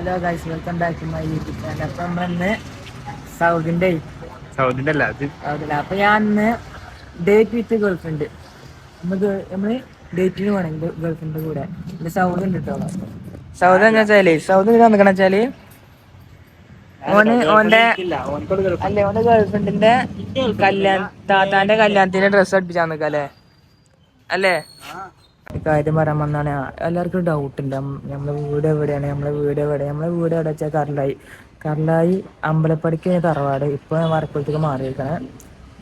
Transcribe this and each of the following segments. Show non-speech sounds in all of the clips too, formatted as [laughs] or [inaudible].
Hello guys welcome back to my YouTube channel അപ്പൊ നമ്മളിന്ന് സൗദിന്റെ സൗദിന്റെ അല്ല അത് സൗദില. അപ്പൊ ഞാൻ ഇന്ന് ഡേറ്റ് വിത്ത് ഗേൾഫ്രണ്ട് നമുക്ക് നമ്മൾ ഡേറ്റിന് പോകണം ഗേൾഫ്രണ്ടിന്റെ കൂടെ. ഇത് സൗദി ഉണ്ട് കേട്ടോ സൗദി എന്താ വെച്ചാൽ? സൗദി എന്താ നിക്കണ വെച്ചാൽ? ഓന് ഓന്റെ അല്ലേ ഓന്റെ ഗേൾഫ്രണ്ടിന്റെ കല്യാൺ താത്താന്റെ കല്യാണത്തിന്റെ ഡ്രസ്സ് അടുപ്പിച്ചാ നിക്കല്ലേ അല്ലേ? കാര്യം പറയാൻ വന്നാണ്. എല്ലാവർക്കും ഡൗട്ട് ഉണ്ട്. അം- നമ്മളെ വീട് എവിടെയാണ്? നമ്മളെ വീട് എവിടെയാണ് നമ്മളെ വീട് എവിടെ വെച്ചാൽ കർലായി കർലായി അമ്പലപ്പടിക്ക് തറവാട്. ഇപ്പൊ വരക്കുളത്തേക്ക് മാറിയിരിക്കണേ.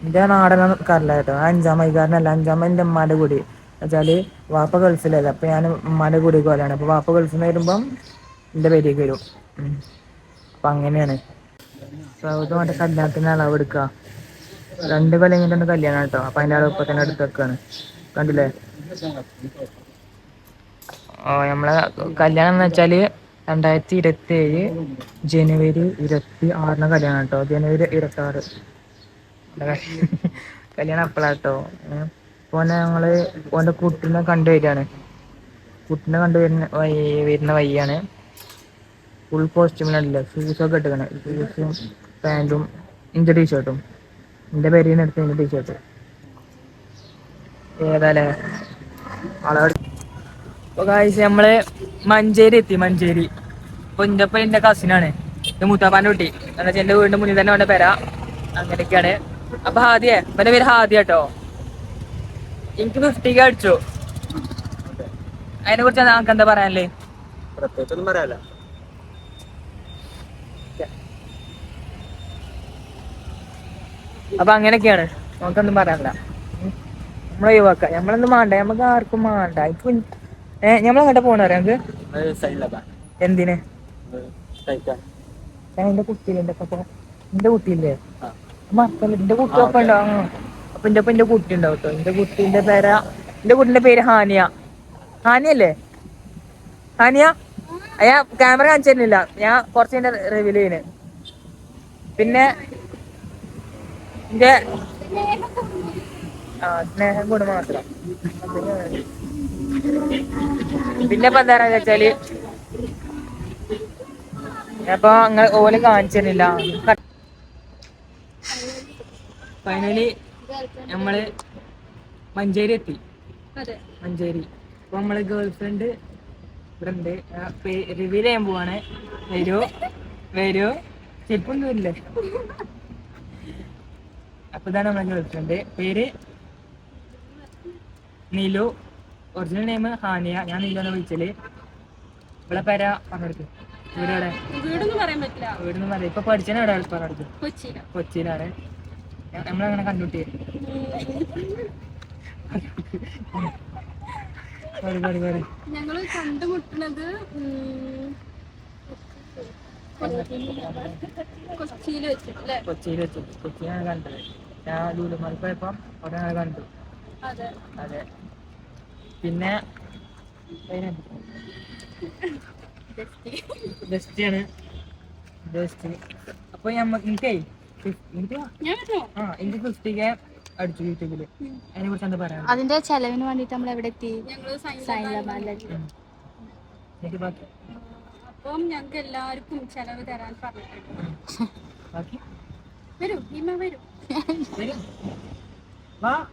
എന്റെ നാടന കർലായിട്ടോ അഞ്ചാം മൈകാരനല്ല അഞ്ചാം എന്റെ ഉമ്മാന്റെ കൂടി. വെച്ചാൽ വാപ്പ ഗൾഫിലല്ല? അപ്പൊ ഞാൻ ഉമ്മാന്റെ കൂടി പോലെയാണ് അപ്പൊ വാപ്പ ഗൾഫിൽ നിന്ന് വരുമ്പം എന്റെ പേരേക്ക് വരും. അപ്പൊ അങ്ങനെയാണ്. സൗദ് മറ്റേ കല്യാണത്തിന് അളവ് എടുക്കുക രണ്ട് കൊല്ലം കഴിഞ്ഞിട്ടുണ്ട് കല്യാണം കേട്ടോ അപ്പൊ അതിന്റെ അളവ് ഇപ്പൊ തന്നെ എടുത്ത് വെക്കാണ്. കണ്ടില്ലേ? ഓ നമ്മളെ കല്യാണം എന്ന് വെച്ചാൽ രണ്ടായിരത്തി ഇരുപത്തി ഏഴ് ജനുവരി ഇരുപത്തി ആറിന് കല്യാണം കേട്ടോ ജനുവരി ഇരുപത്തി ആറ് [laughs] കല്യാണം അപ്പോഴാട്ടോ ഓനെ ഞങ്ങൾ ഓന്റെ കുട്ടിനെ കണ്ടുവരികയാണ് കുട്ടിനെ കണ്ടുവരുന്ന വഴി വരുന്ന വഴിയാണ്. ഫുൾ കോസ്റ്റ്യൂമിനല്ല ഷൂസൊക്കെ എടുക്കണേ ഷൂസും പാന്റും ഇന്റെ ടീഷർട്ടും എന്റെ പേരിൽ എടുത്ത ഇന്റെ ടീഷർട്ട് ഏതാലേ ആളെ നമ്മൾ മഞ്ചേരി എത്തി മഞ്ചേരി. അപ്പൊ ഇന്റെ ഒപ്പം എന്റെ കസിനാണ് ആണ്. മുത്താപ്പാന്റെ കുട്ടി. എന്താ വെച്ചാൽ എന്റെ വീടിന്റെ മുന്നിൽ തന്നെ വേണ്ട പെര. അങ്ങനെയൊക്കെയാണ്. അപ്പൊ ഹാദിയെ എന്റെ പേര് ഹാദിയ കേട്ടോ എനിക്ക് ഫിഫ്റ്റിക്ക് അടിച്ചു. അതിനെ കുറിച്ച് നമുക്ക് എന്താ പറയാനല്ലേ? പ്രത്യേകിച്ചൊന്നും പറയാല്ല അപ്പൊ അങ്ങനെയൊക്കെയാണ്. നമുക്കൊന്നും പറയാനില്ല. നമ്മളെ ഒഴിവാക്കാം. നമ്മളൊന്നും വേണ്ട നമുക്ക് ആർക്കും വേണ്ട ഇപ്പൊ ഏഹ് നമ്മളെങ്ങോട്ടാ പോണ ഞങ്ങക്ക് നമുക്ക് എന്തിന്? ഞാൻ എന്റെ കുട്ടിയില്ലേ? എന്റെ എന്റെ കുട്ടിയില്ലേ മറക്കല്ല എന്റെ കുട്ടി ഒപ്പം ഉണ്ടാവും. അപ്പൊ എന്റെ ഒപ്പം എന്റെ കുട്ടി ഉണ്ടാവും കേട്ടോ എന്റെ കുട്ടീന്റെ പേരാ എന്റെ കുട്ടിന്റെ പേര് ഹാനിയ. ഹാനിയല്ലേ? ഹാനിയ? അയ്യാ ക്യാമറ കാണിച്ചിരുന്നില്ല ഞാൻ കുറച്ച് റിവീൽ ചെയ്യുന്നത് പിന്നെ എന്റെ ആ സ്നേഹം കൊണ്ട് മാത്രം. പിന്നെ ഇപ്പൊ എന്താ വെച്ചാൽ അപ്പൊ അങ്ങ ഓൽ കാണിച്ചിരുന്നില്ല. ഫൈനലി നമ്മൾ മഞ്ചേരി എത്തി. മഞ്ചേരി. അപ്പൊ നമ്മൾ ഗേൾ ഫ്രണ്ട് ഇവിടെ ഉണ്ട്. റിവീൽ ചെയ്യാൻ പോവാണ്. വരൂ വരൂ. ചെപ്പൊന്നും ഇല്ലേ. അപ്പൊ ഇതാണ് നമ്മളെ ഗേൾ ഫ്രണ്ട് പേര് നീലു. Original name ഹാനിയ. ഞാൻ നീലുവാണ് വിളിച്ചൽ ഇവിടെ പേര പറഞ്ഞെടുത്ത് വീട് എവിടെ? വീടൊന്നും പറയാൻ പറ്റില്ല. വീടൊന്നും പറയാം ഇപ്പൊ പഠിച്ചാൽ എവിടെ പറഞ്ഞെടുത്ത് കൊച്ചിയില. കൊച്ചിയിലാണ്. ഞ- നമ്മളങ്ങനെ കണ്ടുട്ടി ഞങ്ങൾ കണ്ടുമുട്ടുന്നത് കൊച്ചിയിൽ വെച്ചിട്ട് കൊച്ചിയിൽ വെച്ചു കൊച്ചിയിലാണ് കണ്ടത്. ഞാൻ ലൂലുമാർ പോയപ്പോ അവിടെ കണ്ടു. അതെ. അതെ. പിന്നെ ബെസ്റ്റിയാണ്. ബെസ്റ്റ്. അപ്പൊ ഞമ്മക്ക് എനിക്കേ ഫിഫ്- എനിക്ക് ഞാൻ വരുമോ ആ എനിക്ക് ഫിഫ്റ്റി കെ അടിച്ചു യൂട്യൂബിൽ. അതിനെ കുറിച്ച് എന്താ പറയാ അതിന്റെ ചെലവിന് വേണ്ടിട്ട് നമ്മൾ എവിടെ എത്തി? അപ്പം ഞങ്ങൾക്ക് എല്ലാവർക്കും ചെലവ് തരാൻ പറഞ്ഞിട്ടുണ്ട്. വരൂ ഹിമ വരൂ. വരൂ. വാ.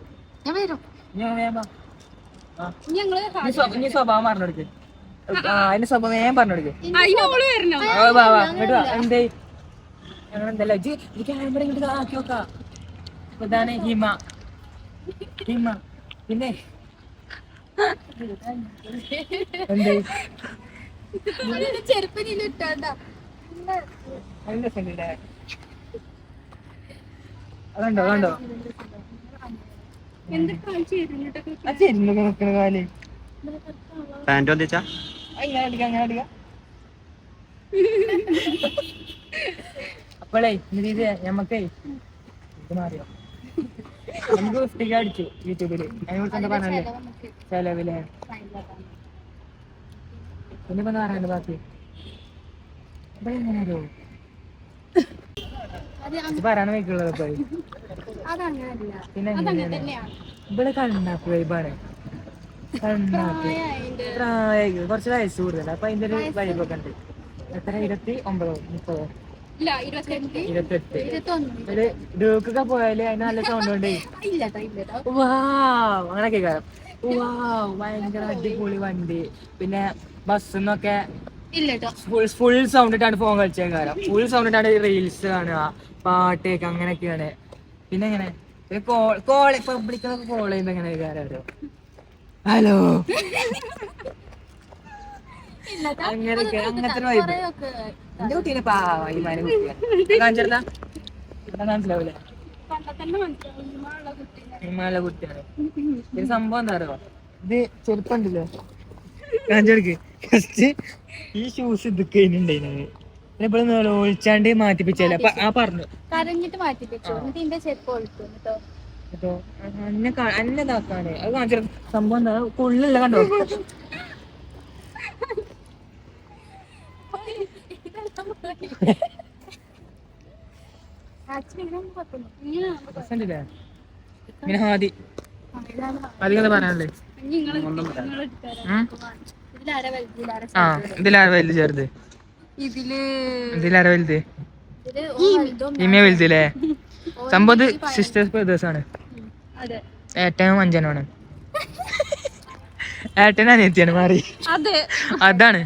ഞാൻ വരും. ഞാൻ. ഞങ്ങൾ സ്വഭാവം പറഞ്ഞെടുക്ക് അതിന്റെ സ്വഭാവം പറഞ്ഞെടുക്ക് ഇങ്ങോട്ട് എന്തേ? ഞങ്ങൾ എന്തല്ല ജി ഈ ക്യാമറ ഇങ്ങോട്ട് ആക്കി നോക്കാം. അപ്പൊ ഇതാണ് ഹിമ. ഹിമ. പിന്നെ? അതുണ്ടോ അതുണ്ടോ? വന്നിച്ചാ ആ, ഇങ്ങനെ അടിക്കാം അങ്ങനെ അടിക്കാം. അപ്പോളേ ഇത് ഞമ്മക്കേ ഇത് മാറിയോ? നമുക്ക് ഫിഫ്റ്റിക്ക് അടിച്ചു യൂട്യൂബിൽ. അതിനെ കുറിച്ച് എന്താ പറഞ്ഞല്ലേ ചെലവിൽ. പിന്നെ പറയാനുണ്ട് ബാക്കി അപ്പൊ എങ്ങനെയാലോ പിന്നെ എങ്ങനെയാണ്? തന്നെയാണ്. ഇവിടെ കണ്ണാപ്പ് വൈബാണ്. കണ്ണാപ്പ്. കുറച്ച് വയസ്സ് കൂടുതലാണ് അപ്പൊ അതിന്റെ ഒരു വൈബൊക്കെ ഉണ്ട്. എത്ര? ഇരുപത്തി ഒമ്പതോ മുപ്പതോ? ഇരുപത്തെട്ട്. ഡ്യൂക്കൊക്കെ പോയാൽ അതിന് നല്ല സൗണ്ട് ഉണ്ട്. വാവ്. അങ്ങനെ കേൾക്കാം. വാവ്. ഭയങ്കര അടിപൊളി വണ്ടി. പിന്നെ ബസ്സിന്നൊക്കെ ഫുൾ ഫുൾ സൗണ്ട് ഇട്ടാണ് ഫോൺ കളിച്ചേക്കാരം ഫുൾ സൗണ്ട് ഇട്ടാണ് റീൽസ് കാണുക പാട്ടൊക്കെ അങ്ങനെയൊക്കെയാണ്. പിന്നെ എങ്ങനെ കോൾ കോൾ പബ്ലിക്കൊക്കെ കോൾ ചെയ്യുമ്പോ എങ്ങനെ കേൾക്കാരോ ഹലോ. അങ്ങനെയൊക്കെ അങ്ങനത്തെ എന്റെ കുട്ടീനെ ഇവിടെ [laughs] മനസ്സിലാവൂലേ? കുട്ടിയാണ്. സംഭവം എന്താ അറിയോ? ഇത് ചെറുപ്പുണ്ടല്ലോ കാഞ്ചെടുക്ക് ജസ്റ്റ് ഈ ഷൂസ് ഇതൊക്കെ ഉണ്ടായിരുന്നത് ഇപ്പോൾ ഒഴിച്ചാണ്ട് മാറ്റിപ്പിച്ചല്ലേ ആ പറഞ്ഞു. കരഞ്ഞിട്ട് മാറ്റിപ്പിച്ചു. എന്നിട്ട് ഇതിന്റെ ചെരുപ്പ് കൊടുത്തു കേട്ടോ കേട്ടോ അന്നെ കാ- അന്നെ ഇതാക്കാണ് അത് കാണിച്ചു സംഭവം എന്താ? കൊള്ളില്ല കണ്ടോ? ഇങ്ങനെ ഹാദി. അധികം പറയാനല്ലേ? ആ ഇതിലാര വലുത് ചെറുത്? ഇതിൽ ഇതിലാര വലുത്? ഇത് ഓ വലുതും ഇമയ വലുത് അല്ലേ സംഭവം സിസ്റ്റേഴ്സ് ബ്രദേഴ്സ് ആണ്. ഏട്ടനും അഞ്ചനുമാണ്. [laughs] ഏട്ടനും അനിയത്തിയാണ് മാറി. അതെ. അതാണ്.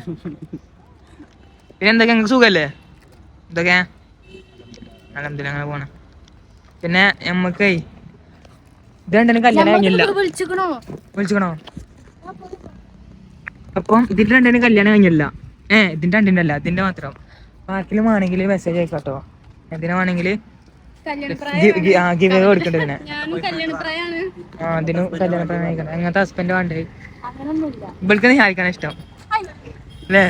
പിന്നെ എന്തൊക്കെ നിങ്ങൾക്ക് സുഖല്ലേ? ഇതൊക്കെ? അലഹമില്ല അങ്ങനെ പോണ. പിന്നെ നമ്മക്കേ ഇത് രണ്ടിനും കല്യാണം കഴിഞ്ഞില്ല. വിളിച്ചിക്കണോ? വിളിച്ചിക്കണോ? അപ്പം ഇതിന്റെ രണ്ടിനും കല്യാണം കഴിഞ്ഞില്ല. ഏ ഇതിന്റെ രണ്ടിന്റെ അല്ല ഇതിന്റെ മാത്രം. ബാക്കിലും വേണമെങ്കിൽ മെസ്സേജ് അയക്കാട്ടോ. എന്തിനാ വേണമെങ്കിൽ? ആ ഗിവ് കൊടുക്കണ്ടേ പിന്നെ ആ അതിന് കല്യാണപ്രായം അയക്കണം. എങ്ങനത്തെ ഹസ്ബൻഡ് വേണ്ടേ? ഇവൾക്ക് ആയിരിക്കണം ഇഷ്ടം. അല്ലേ?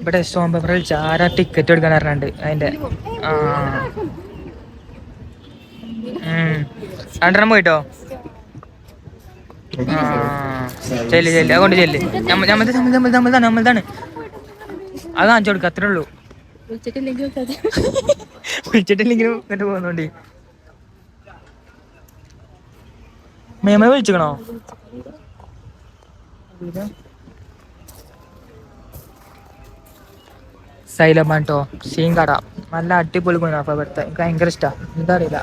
ഇവിടെ സ്റ്റോം പേപ്പർ വിളിച്ച ആരാ ടിക്കറ്റ് എടുക്കാൻ അറിഞ്ഞിട്ടുണ്ട് അതിന്റെ. ആ. രണ്ടെണ്ണം പോയിട്ടോ? ചെല്ല് ചെല്ല്. അതുകൊണ്ട് ചെല്ല്. നമ്മ നമ്മൾത് നമ്മൾത് നമ്മൾത് നമ്മൾതാണ് നമ്മൾതാണ് അത് കാണിച്ചു കൊടുക്കുക അത്രേ ഉള്ളൂ. വിളിച്ചിട്ടില്ലെങ്കിലും എന്നിട്ട് പോകുന്നുണ്ട്. മേമ വിളിച്ചിക്കണോ? സൈലമാട്ടോ സീൻ കട നല്ല അടിപൊളി കുനാഫ ഇവിടുത്തെ എനിക്ക് ഭയങ്കര ഇഷ്ടമാണ് എന്താ അറിയില്ല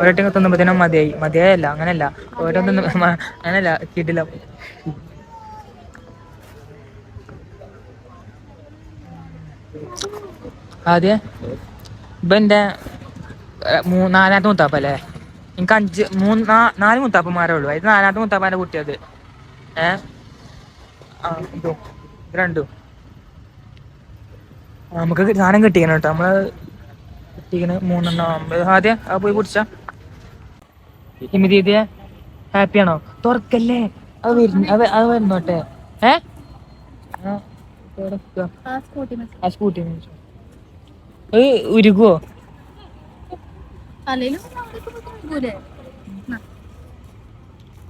ഒരൊറ്റ തിന്നുമ്പോഴത്തേനും മതിയായി. മതിയായല്ല അങ്ങനല്ല ഓരോ തിന്നു അങ്ങനല്ല കിടില. ആദ്യം ഇപ്പൊ എന്റെ നാലാമത്തെ മുത്താപ്പല്ലേ? എനിക്ക് അഞ്ച് മൂന്ന് നാല് മുത്താപ്പന്മാരേ ഉള്ളൂ. അതിൽ നാലാമത്തെ മുത്താപ്പാന്റെ കുട്ടിയത് ഏഹ് രണ്ടും. നമുക്ക് സാധനം കിട്ടിക്കണം കേട്ടോ നമ്മൾ കിട്ടിക്കണ് മൂന്നെണ്ണം. അമ്പത് ആദ്യം ആ പോയി കുടിച്ച ഹിമിതീതിയെ ഹാപ്പി ആണോ? തുറക്കല്ലേ? അത് വരുന്നു അത് അത് വരുന്നോട്ടെ ഏ? ആ, സ്കൂട്ടി അത് ഉരുകുവോ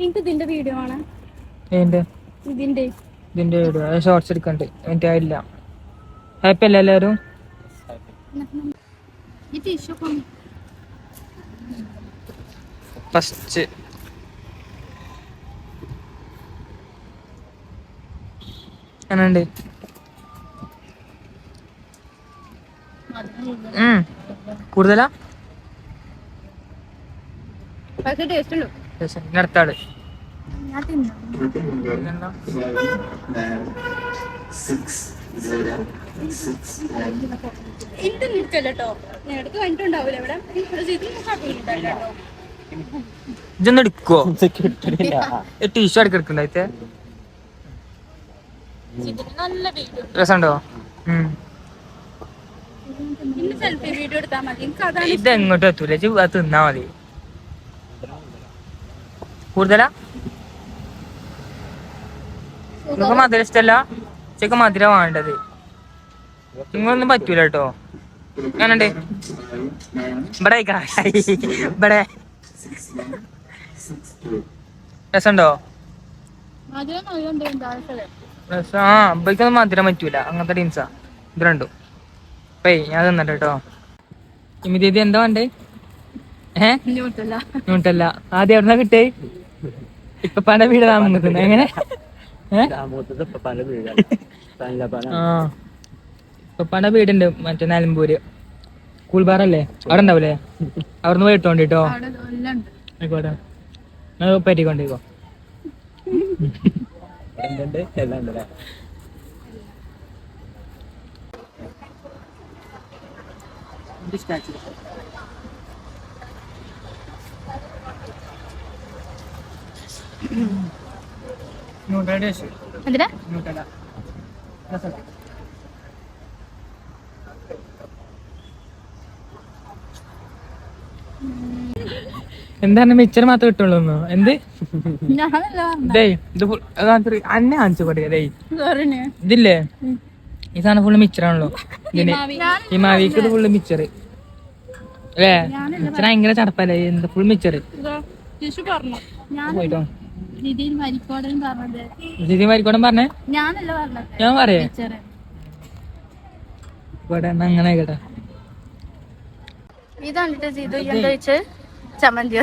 ഇതിന്റെ വീഡിയോ ആണ് ഇതിന്റെ. ഇതിന്റെ വീഡിയോ ഷോർട്സ് എടുക്കണ്ട്. എന്റെ ആയില്ല ഹാപ്പി അല്ലേ എല്ലാവരും. ഫസ്റ്റ്. എന്നുണ്ട്. കൂടുതലാ? പക്ഷെ ടേസ്റ്റ് ഞാൻ? ഇത് നിൽക്കല്ലോ കണ്ടിട്ടുണ്ടാവില്ല ഇവിടെ ടീഷർട്ട് രസമുണ്ടോ? എത്തൂല. അത് തിന്നാ മതി. കൂടുതലാ? നിങ്ങൾക്ക് മധുരം ഇഷ്ടല്ല? ചെക്ക് മധുരം വേണ്ടത്. നിങ്ങളൊന്നും പറ്റൂല കേട്ടോ ഞാനുണ്ട്. ഇവിടെ. ഇവിടെ. രസമുണ്ടോ? ആ ഇവയ്ക്കൊന്നും മധുരം പറ്റൂല. അങ്ങനത്തെ ടീംസാ ഇത് രണ്ടും. പേ ഞാൻ തന്നിട്ട് കേട്ടോ ഇമിതീതി എന്താ വേണ്ടേ? ഏട്ടല്ല ആദ്യം എവിടുന്ന കിട്ടേ? ഇപ്പപ്പാന്റെ വീട് താമസിക്കുന്നത്. എങ്ങനെ? ഏഹ് ആ. ഇപ്പപ്പാന്റെ വീടുണ്ട് മറ്റേ നിലമ്പൂര്. കൂൾബാറല്ലേ അവിടെ ഉണ്ടാവൂലേ അവിടുന്ന് പോയിട്ട് കൊണ്ടിട്ടോ അവിടെ എല്ലാം ഉണ്ട് ആയിക്കോട്ടെ. നിങ്ങൾ പറ്റിക്കൊണ്ടിരിക്കോ എന്തുണ്ട്? എല്ലാം ഉണ്ടല്ലേ? എന്താണ് മിച്ചർ മാത്രം കിട്ടുള്ളൂ എന്ത്? അന്നെ കാണിച്ചു കൊടുക്കുക ഇതില്ലേ? ഈ സാധനം ഫുള്ള് മിച്ചറാണല്ലോ. ഇതിന് ഈ മാവിക്ക് ഇത് ഫുള്ള് മിച്ചർ അല്ലേ? മിച്ചർ ഭയങ്കര ചടപ്പല്ലേ? എന്താ ഫുൾ മിച്ചർ പോയിട്ടോ. മരിക്കോടൻ പറഞ്ഞേ? ഞാൻ പറയേ. ഇവിടെ അങ്ങനെ ആയിക്കോട്ടെ. ഇത് കണ്ടിട്ട് ചെയ്തു എന്താ വെച്ച്? ചമ്മന്തി.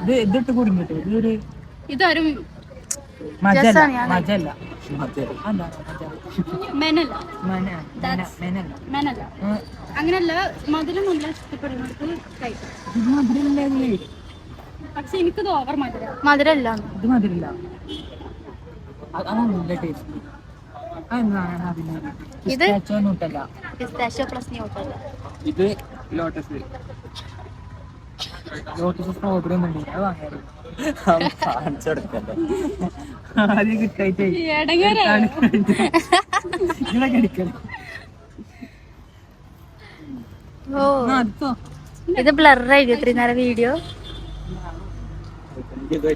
ഇത് ഇതിട്ട് കുടുങ്ങിട്ടോ ഇതൊരു ഇതൊരു അങ്ങനല്ല ഇഷ്ടപ്പെടുന്നവർക്ക് മധുരമില്ലേ പക്ഷെ എനിക്കത് ഓവർ മധുരം. മധുരല്ല ഇത് മധുരില്ല അതാണ് നല്ല ടേസ്റ്റ് അതെന്താണ് അതിന് ഇത്? pistachio Nutella pistachio plus Nutella ഇത് ലോട്ടസ് ലോട്ടസ് സ്ട്രോബെറി അത് ആദ്യം കിട്ടായിട്ട്. ഇത് ബ്ലറായി ഇത്രയും നേരം വീഡിയോ ഇത്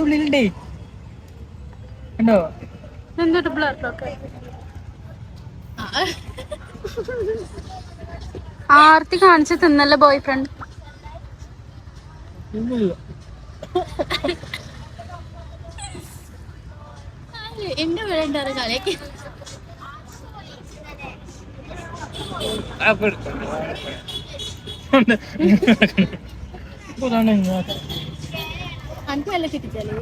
ഉള്ളിലുണ്ടേ. കണ്ടോ? ബ്ലറിലൊക്കെ ആർത്തി കാണിച്ച് തിന്നല്ലേ ബോയ് ഫ്രണ്ട് എന്റെ വീട് എന്താണ് കളിയൊക്കെ എനിക്ക് വല്ല കിട്ടിച്ചാലേ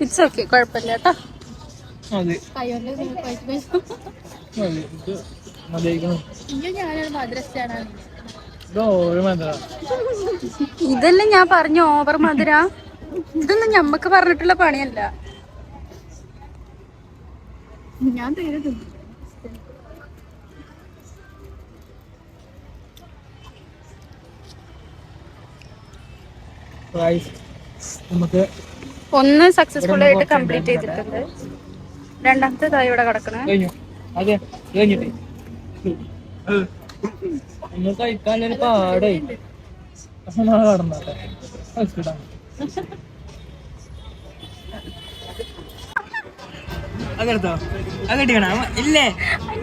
ഇറ്റ്സ് ഓക്കെ കുഴപ്പമില്ല കേട്ടോ. അതെ. ഇതെല്ലാം ഞാൻ പറഞ്ഞു ഓവർ മധുര. ഇതൊന്നും ഞമ്മക്ക് പറഞ്ഞിട്ടുള്ള പണിയല്ല. ഞാൻ തീരെ തിന്നു. നമുക്ക് ഒന്ന് സക്സസ്ഫുൾ ആയിട്ട് കംപ്ലീറ്റ് ചെയ്തിട്ടുണ്ട്. രണ്ടാമത്തെ ഇതാ ഇവിടെ കിടക്കണേ. കഴിക്കാനൊരു പാടേ.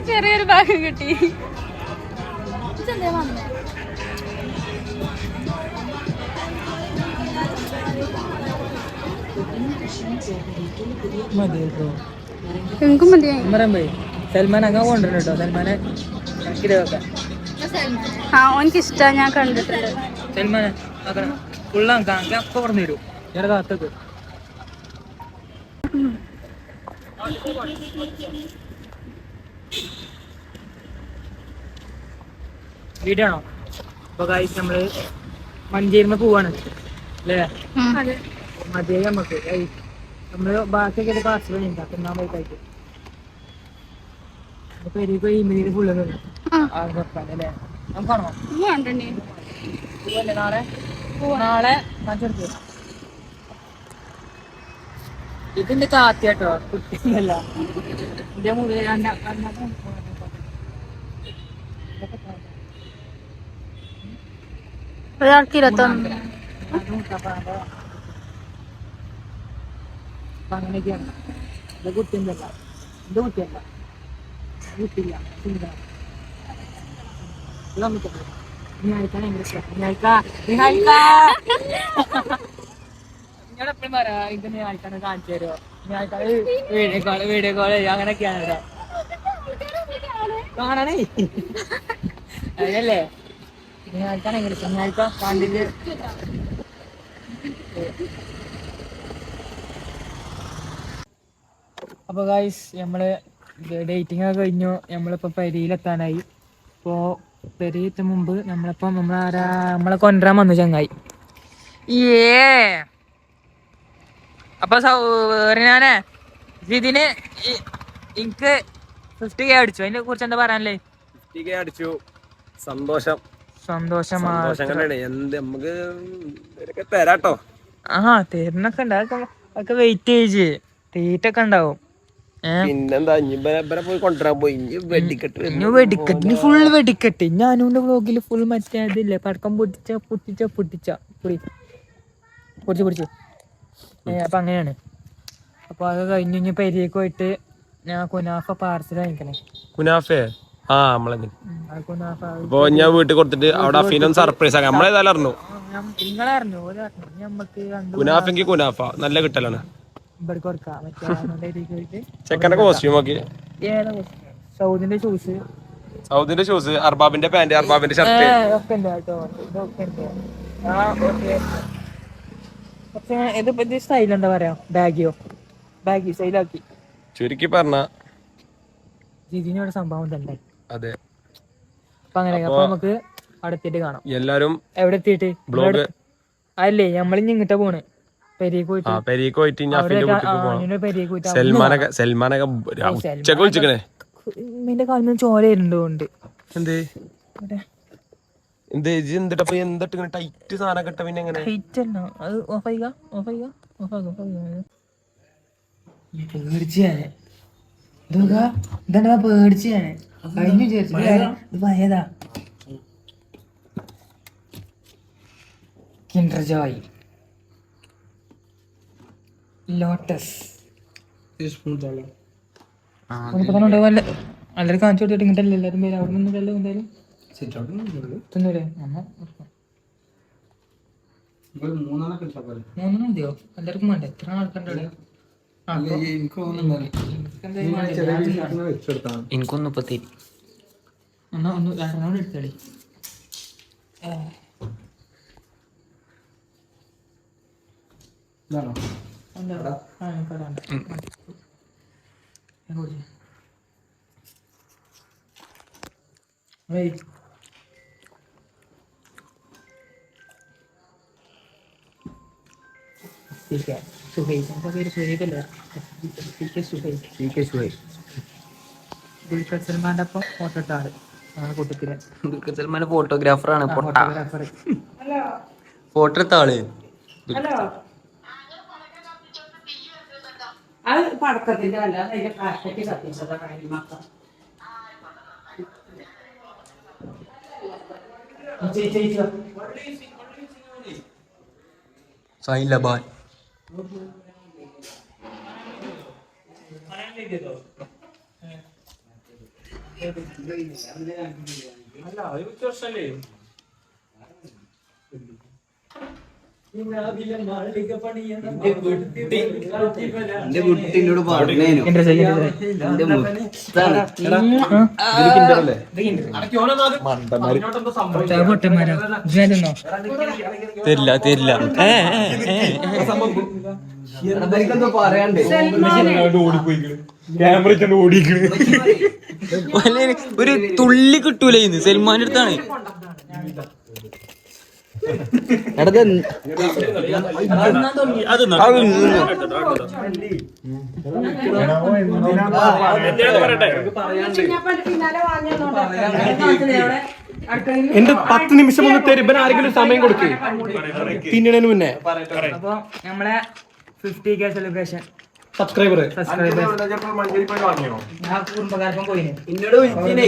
ചെറിയൊരു ഭാഗം കിട്ടി. മതി കേട്ടോ എനിക്കും മതിയായി സൽമാൻ അങ്ങ് കൊണ്ടുവരും കേട്ടോ സൽമാനെ എനിക്കിത് വെക്കാം. ആ ഓനിക്ക് ഇഷ്ടാ ഞാൻ കണ്ടിട്ടുണ്ട്. സൽമാനെ അപ്പൊ പറഞ്ഞു തരൂ ഞാൻ കാത്തക്ക് വീഡിയോ ആണോ അപ്പൊ കാഴ്ച നമ്മൾ മഞ്ചേരിമ പോവാണ്. അല്ലേ? മതിയായി നമുക്ക് നമ്മൾ ബാക്കിയൊക്കെ ഒരു പാസ്വേഡ് ഉണ്ടാക്കും നാം വൈകായിട്ട് പെരുകോ ഈ മീൻ ഫുള്ള് അല്ലേ? നമുക്കാണോ നാളെ? നാളെ കാണിച്ചെടുത്തു ഇതിന്റെ കാത്തിയാട്ടോ കുട്ടിയല്ല എന്റെ മുകളിൽ ഒരാൾക്ക് ഇരുപത്തൊന്ന്. അപ്പൊ അങ്ങനെയൊക്കെയാണ് കുട്ടി എന്തല്ല എന്റെ കുട്ടിയല്ല. ഇത് കുട്ടിയില്ല ചിന്ത ഇത് നമുക്കുണ്ട് ഞാനിക്കാൻ ഭയങ്കര ഇഷ്ടമാണ് ഞാനിക്ക നിഹാരിക്ക ഞാൻ എപ്പോഴും അങ്ങനെയൊക്കെയാണ് അപ്പോൾ ഗായ്സ് നമ്മൾ ഡേറ്റിംഗ് ഒക്കെ കഴിഞ്ഞു. നമ്മളിപ്പോൾ പെരിയിലെത്താനായി അപ്പോ പെരിയെത്തും മുമ്പ് നമ്മളിപ്പോ നമ്മളാരാ നമ്മളെ കൊണ്ടുവരാൻ വന്നു ചങ്ങായി. ഏ അപ്പൊ സൗറിനാനെ ഇതിന് എനിക്ക് ഫിഫ്റ്റി കെ അടിച്ചു. അതിനെ കുറിച്ച് എന്താ പറയാനല്ലേ? ഫിഫ്റ്റി അടിച്ചു. സന്തോഷം. സന്തോഷം എന്ത് നമുക്ക് തരാട്ടോ. ആ തരുന്നൊക്കെ ഉണ്ട്. അതൊക്കെ വെയിറ്റ് ചെയ്ത് തീറ്റൊക്കെ ഉണ്ടാവും. പിന്നെന്താ ഇനി ഇവരെ പോയി കൊണ്ടുവരാൻ പോയി. ഇനി വെടിക്കെട്ട് ഫുൾ വെടിക്കെട്ട് ഞാനുന്റെ വ്ലോഗിൽ ഫുൾ മറ്റേ പടക്കം പൊട്ടിച്ച പൊട്ടിച്ച പൊട്ടിച്ച. പൊടി. പൊടിച്ച് പൊടിച്ചു. ഏ അപ്പൊ അങ്ങനെയാണ്. അപ്പൊ അത് കഴിഞ്ഞു ഇനി പെരിയേക്ക് പോയിട്ട് ഞാൻ കുനാഫ പാർസൽ വാങ്ങിക്കണേ. കുനാഫേ? ആ നമ്മളെ അപ്പൊ കുനാഫ ഇപ്പൊ ഞാൻ വീട്ടിൽ കൊടുത്തിട്ട് അവിടെ അഫീനും സർപ്രൈസ് ആക്കാം. നമ്മളേതായാലും അറിഞ്ഞു. കുനാഫെങ്കിൽ കുനാഫ. നല്ല കിട്ടലാണ്. കൊടുക്കാം. മറ്റേ ചെക്കന്റെ കോസ്റ്റ്യൂം ഒക്കെ? ഏതാ സൗദിന്റെ ഷൂസ് സൗദിന്റെ ഷൂസ് അർബാബിന്റെ പാന്റ് അർബാബിന്റെ ഷർട്ട് ഒക്കെ ഉണ്ട് കേട്ടോ. ഇതൊക്കെ ഉണ്ട്. ആ ഓക്കെ. പക്ഷേ ഇതിപ്പോ ഇത് സ്റ്റൈൽ എന്താ പറയാ? ബാഗിയോ? ബാഗി സ്റ്റൈലാക്കി ചുരുക്കി പറഞ്ഞ ജിജിനോട് സംഭവം തന്നെ അതെ. അപ്പൊ അങ്ങനെ അപ്പൊ നമുക്ക് അടുത്തിട്ട് കാണാം. എല്ലാരും എവിടെ എത്തിയിട്ട്? ബ്ലോഗ് അല്ലേ നമ്മളിഞ്ഞ് പോണേ. പെരീക്ക് പോയിട്ട് പോകണം സൽമാനൊക്കെ സൽമാനൊക്കെ ഉച്ചയ്ക്ക് വിളിച്ചിക്കണേ നിന്റെ കാലിന് ചോര വരുന്നുണ്ട് എന്ത്? എന്ത് ഇജ്ജ് എന്തിട്ടപ്പ എന്തിട്ട് ഇങ്ങനെ ടൈറ്റ് സാധനം കിട്ട പിന്നെ എങ്ങനെ? ഹൈറ്റ് അല്ല. അത് ഓഫ് ആയിക ഓഫ് ആയിക ഓഫ് ആകും ഓഫ് ആകും പേടിച്ച് ഞാൻ. ഇതൊക്കെ ഇതെന്താ പേടിച്ച് ഞാൻ? കഴിഞ്ഞു വിചാരിച്ചു. ഇത് പഴയതാ. Kinder Joy. ലോട്ടസ്. എല്ലാവരും കാണിച്ചു കൊടുത്തിട്ട് ഇങ്ങോട്ടല്ലേ എല്ലാവരും പേര് അവിടെ നിന്നിട്ടല്ലോ എന്തായാലും? തിന്നൂലേ അമ്മ മൂന്നെണ്ണം മതിയോ? എല്ലാവർക്കും വേണ്ടേ? എത്ര ആൾക്കാരുടെ എനിക്കൊന്നും ഇപ്പൊ തരും. എന്നാ ഒന്ന് രണ്ടെണ്ണം എടുത്തടി Wait. ठीक है सुबह का फिर सुबह के लिए ठीक है सुबह എനിക്ക് സുഖമായി ദുൽഖർ സൽമാന്റെ ഒപ്പം ഫോട്ടോ ഇട്ടാള് ആ കൂട്ടത്തില് ദുൽഖർ സൽമാൻ ഫോട്ടോഗ്രാഫറാണ് പൊട്ട ഫോട്ടോഗ്രാഫർ ഫോട്ടോ എടുത്ത ആള് ഹലോ അത് പടക്കത്തിന്റെ അല്ല അതിന്റെ പ്ലാസ്റ്റിക് കത്തിച്ചതാണ് മക്കൾ സൈൻ ലബാൻ. എന്റെ കുട്ടിനോട് തരില്ല തരില്ല. ഓടിക്കണ്. ഒരു തുള്ളി കിട്ടൂല ഇന്ന്. സൽമാന്റെ അടുത്താണ്. എന്റെ പത്ത് നിമിഷം ഒന്ന് തരുമ്പൻ ആരെങ്കിലും സമയം കൊടുക്കേ. തിന്നണേന് മുന്നേ. അപ്പൊ നമ്മളെ fifty K celebration subscriber subscriber ഞാൻ കുടുംബക്കാർക്കും പോയിന്. എന്നോട് വിളിച്ചിനേ.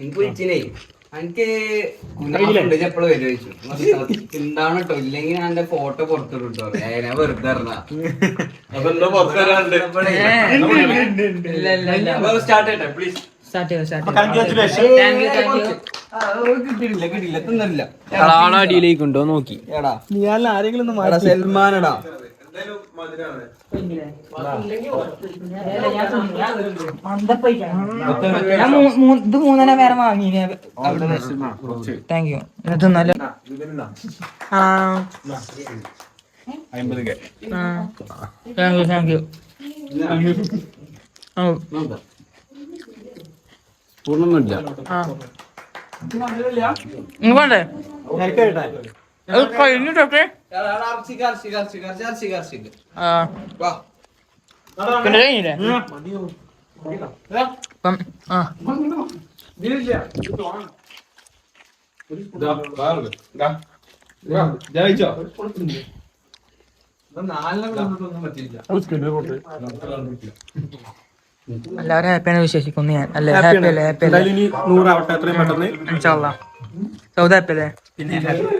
എനിക്ക് വിളിച്ചിനേ. എനിക്ക് എപ്പോഴും വരും ചോദിച്ചു. ഉണ്ടാവണം കേട്ടോ ഇല്ലെങ്കിൽ ഞാൻ എന്റെ ഫോട്ടോ പുറത്തിടും കേട്ടോ ഞാൻ വെറുതെ സ്റ്റാർട്ട് ചെയ്യട്ടെ പ്ലീസ് കിട്ടിയില്ല കിട്ടിയില്ല തിന്നില്ല നോക്കി. സൽമാനടാ. ഇത് മൂന്നര വേറെ വാങ്ങി താങ്ക് യു എന്നിട്ട് നല്ല താങ്ക് യു താങ്ക് യു പൂർണമില്ല ആ ഇങ്ങ് വേണ്ടേ അത് കഴിഞ്ഞിട്ടൊക്കെ? പിന്നെ പറ്റില്ല എല്ലാവരും ഹാപ്പിയാണ് വിശേഷിക്കുന്നു ഞാൻ. അല്ലേ? ഹാപ്പി അല്ലേ? ഹാപ്പി അല്ലേ? എന്തായാലും ഇനി നൂറാവട്ടെ എത്രയും പെട്ടെന്ന്. ഇൻഷാല്ലാ സൗദ ഹാപ്പി അല്ലേ?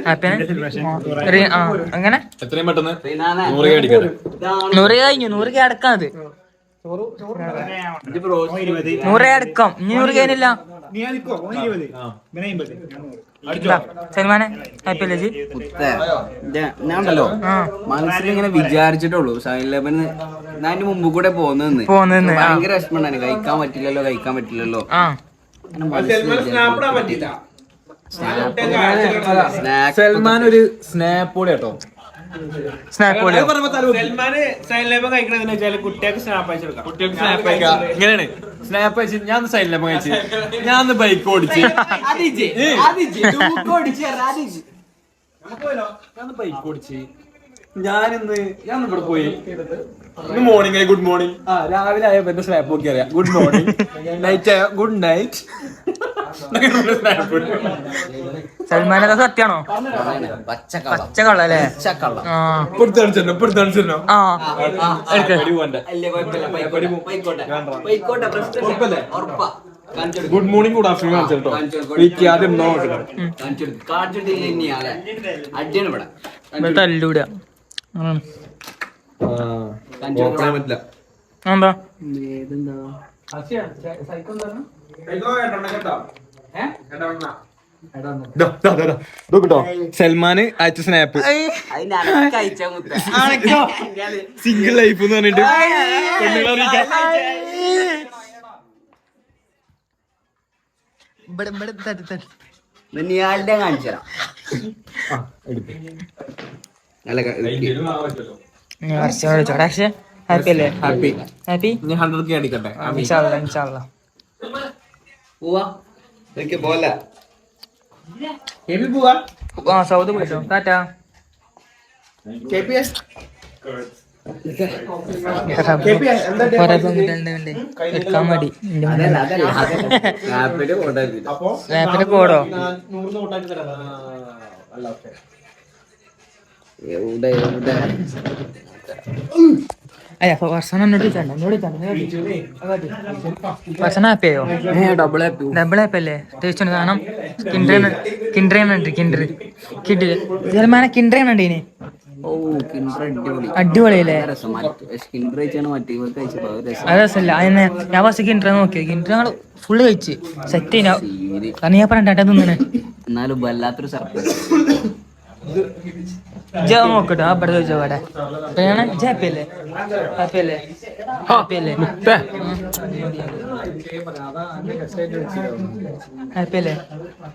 ഹാപ്പിയാണ് ആ അങ്ങനെ? എത്രയും പെട്ടെന്ന് റീനാനെ, നൂറ് കഴിഞ്ഞു നൂറ് കെ അടക്കാം അത്. നൂറ് അടക്കാം. ഇനി നൂറ് കഴിഞ്ഞില്ല സൽമാനെ ജി. ഞാൻ- ഞാൻ ഉണ്ടല്ലോ. ആ. മനസ്സിൽ ഇങ്ങനെ വിചാരിച്ചിട്ടുള്ളൂ സൈലബന് ഞാൻ അതിന്റെ മുമ്പ് കൂടെ പോന്നെന്ന് പോന്നെന്ന്, ആ. ഭയങ്കര വിഷമണ്ടാണ് കഴിക്കാൻ പറ്റില്ലല്ലോ കഴിക്കാൻ പറ്റില്ലല്ലോ. സൽമാൻ ഒരു സ്നാപ്പ് കൂടെ കേട്ടോ. സ്നാപ്പ് സൽമാന് കുട്ടികൾക്ക് സ്നാപ്പ് അയച്ചു കൊടുക്കാം. കുട്ടികൾക്ക് സ്നാപ്പ് അയക്കാം. ഇങ്ങനെയാണ് സ്നാപ്പ് അയച്ച് ഞാൻ സൈഡിലപ്പം കഴിച്ച്. ഞാൻ ബൈക്ക് ഓടിച്ച്. ഞാൻ ബൈക്ക് ഓടിച്ച്. ഞാനിന്ന് ഞാൻ ഇവിടെ പോയി. ഇന്ന് മോർണിംഗ് ആയി ഗുഡ് മോർണിംഗ് ആ രാവിലെ ആയ എന്റെ സ്നാപ്പ് നോക്കി അറിയാം ഗുഡ് മോർണിംഗ് നൈറ്റ് ആയ? ഗുഡ് നൈറ്റ് [laughs] സൽമാനൊക്കെ സത്യാണോ പച്ചക്കള്ള പച്ച കള്ള അല്ലേ ആ. എടുക്ക്. ഗുഡ് മോർണിംഗ് ഗുഡ് ആഫ്റ്റർനൂൺ കാണിച്ചോ കൊടുക്ക്. വീക്ക് ആദ്യം. പറ്റില്ല. എന്താ സൽമാന് അയച്ച സ്നാപ്പ് അതിന് അനക്ക് അയച്ചാ മുത്തേ. സിംഗിൾ ലൈഫ് എന്ന് പറഞ്ഞിട്ട് ഹാപ്പി അല്ലേ ഹാപ്പി ഹാപ്പി ഞാൻ ഹൺഡ്രഡ് അടിക്കട്ടെ പോവാ എനിക്ക് പോലെ ആ സൗദ് വിളിച്ചോ ടാറ്റാ. ആപ്പിൽ കൊണ്ടുവരുന്നില്ല റാപ്പിന് കോടോ എവിടെ എവിടെ? അയ്യ അപ്പൊ വർഷം എന്നോട് ചോദിച്ചാണ്ട് എന്നോട് വർഷം ഹാപ്പിയായോ ഡബിൾ ആപ്പ് ഡബിൾ ആപ്പ് അല്ലേ? ടേസ്റ്റ് കാരണം കിൻഡ്രൻ ഉണ്ട് കിൻഡർ കിഡ് ജലമാന കിൻഡ്രൻ ഉണ്ട് ഇനി അടിപൊളിയല്ലേ അത് രസമല്ല. അതിനെ ഞാൻ ഫസ്റ്റ് കിൻഡ്ര നോക്കിയത് കിൻഡ്ര ഞങ്ങൾ ഫുള്ള് കഴിച്ച്. സെറ്റ് ചെയ്യുന്ന സീന്. കാരണം ഞാൻ പറഞ്ഞിട്ടാ തിന്നണേ. എന്നാലും വല്ലാത്തൊരു സർപ്രൈസ് [laughs] ജ നോക്കട്ടെ ആ ഇവിടെ ചോദിച്ചോ അവിടെ.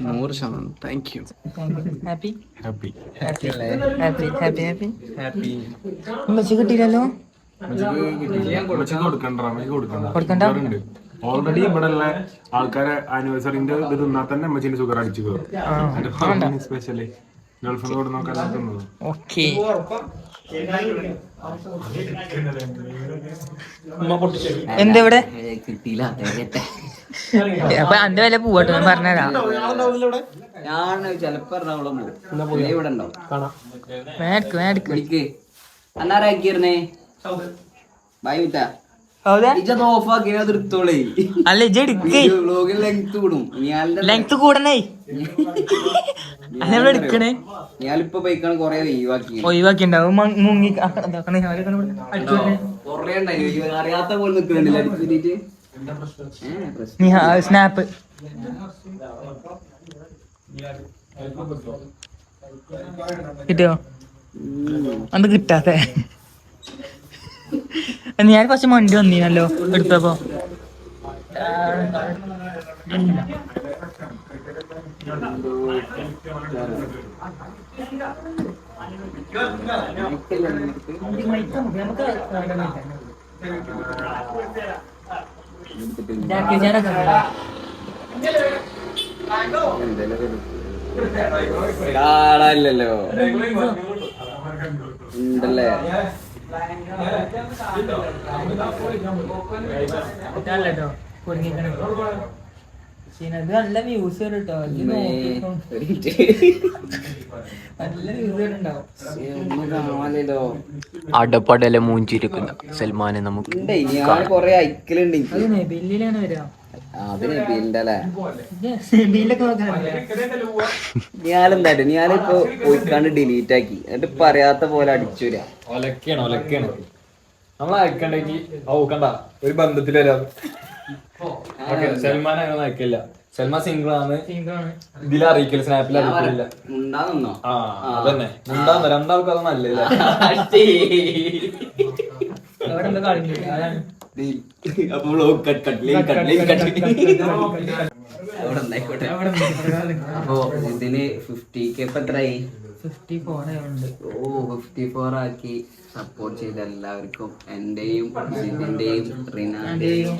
നൂറ് ശതമാനം. Thank you happy? Happy. Happy. Happy. Happy happy. Happy. ഉമ്മച്ചി കിട്ടിയില്ലല്ലോ? കൊടുക്കണ്ട? ഓൾറെഡി ഇവിടെ ഉള്ള ആൾക്കാരെ ആനിവേഴ്സറിന്റെ ഇത് തിന്നാൽ തന്നെ അമ്മച്ചിന്റെ ഷുഗർ അടിച്ചു കയറും സ്പെഷ്യലി ഇവിടെ നോക്കാൻ തിന്നത് ഓക്കെ. എന്തെവിടെ? കിട്ടിയില്ല. അപ്പൊ അന്റെ വില പോവാട്ടോ ഞാൻ പറഞ്ഞതാ ഞാൻ ചെലപ്പോ എറണാകുളം പോകും ഇവിടെ ഉണ്ടാവും മേടിക്ക് മേടിക്ക് അന്നാരാക്കിയിരുന്നേ ബൈ വിറ്റ അല്ല എടുക്കേ. ലെങ്ത് കൂടും. ഇയാളുടെ ലെങ്ത് കൂടണേ. എടുക്കണേ? ഞാനിപ്പോ ബൈക്കാണ് കൊറേ ഒഴിവാക്കി മുങ്ങി അറിയാത്ത പോലെ സ്നാപ്പ് കിട്ടിയോ? അത് കിട്ടാത്തെ. ഞാൻ കുറച്ച് മണ്ടി വന്നീനല്ലോ എടുത്തപ്പോ. കാണാനില്ലല്ലോ ഉണ്ടല്ലേ? കേട്ടോ ഇത് നല്ല വ്യൂസ് വരും കേട്ടോ. നല്ല വ്യൂസ് അടപടല മൂഞ്ചിരിക്കുന്ന. സൽമാനെ നമുക്ക് കൊറേ അയക്കലുണ്ട് അത് നെബില്ലിലാണ് വരിക. അതിന് ബില്ലല്ലേ നെബിലൊക്കെ നോക്കാറില്ല ഞാനെന്താ ഞാനിപ്പോ പോയിക്കാണ്ട് ഡിലീറ്റ് ആക്കി. എന്നിട്ട് പറയാത്ത പോലെ അടിച്ചു വരാ ഒലക്കാണ് ഒലക്കാണ്. നമ്മൾ അയക്കണ്ടെങ്കിൽ ഓ കണ്ട ഒരു ബന്ധത്തിലല്ല സൽമാൻ അങ്ങനെ അയക്കില്ല. സൽമാൻ സിംഗിൾ ആണ് ഇതിൽ അറിയിക്കില്ല സ്നാപ്പിൽ അറിയിക്കില്ല ആ അതന്നെ. മുണ്ടാന്ന് രണ്ടാൾക്കും അത് നല്ലല്ലേ എന്താ കട്ട് അപ്പൊ കട്ട് ലൈൻ കട്ട് കട്ട് അവിടെ ഉണ്ടായിക്കോട്ടെ അപ്പൊ ഇതിന് ഫിഫ്റ്റി കെ ഇപ്പൊ എത്രയായി ഫിഫ്റ്റി ഫോർ ഉണ്ട് ഓ ഫിഫ്റ്റി ഫോർ ആക്കി സപ്പോർട്ട് ചെയ്ത എല്ലാവർക്കും എന്റെയും ജിതിന്റെയും റിനാന്റെയും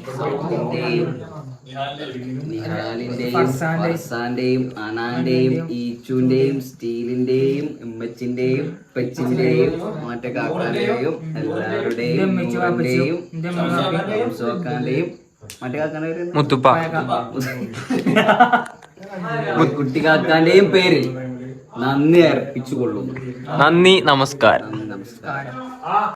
ഫർസാന്റെയും അനാന്റെയും ഈച്ചുന്റെയും സ്റ്റീലിന്റെയും ഉമ്മച്ചിന്റെയും പെച്ചിന്റെയും മറ്റേ കാക്കാന്റെയും എല്ലാവരുടെയും സോക്കാന്റെയും മറ്റേ കാക്കാന്റെ പേര് മുത്തുപ്പ കുട്ടി കാക്കാന്റെയും പേരിൽ നന്ദി അർപ്പിച്ചുകൊള്ളുന്നു. നന്ദി നമസ്കാരം. നന്ദി നമസ്കാരം.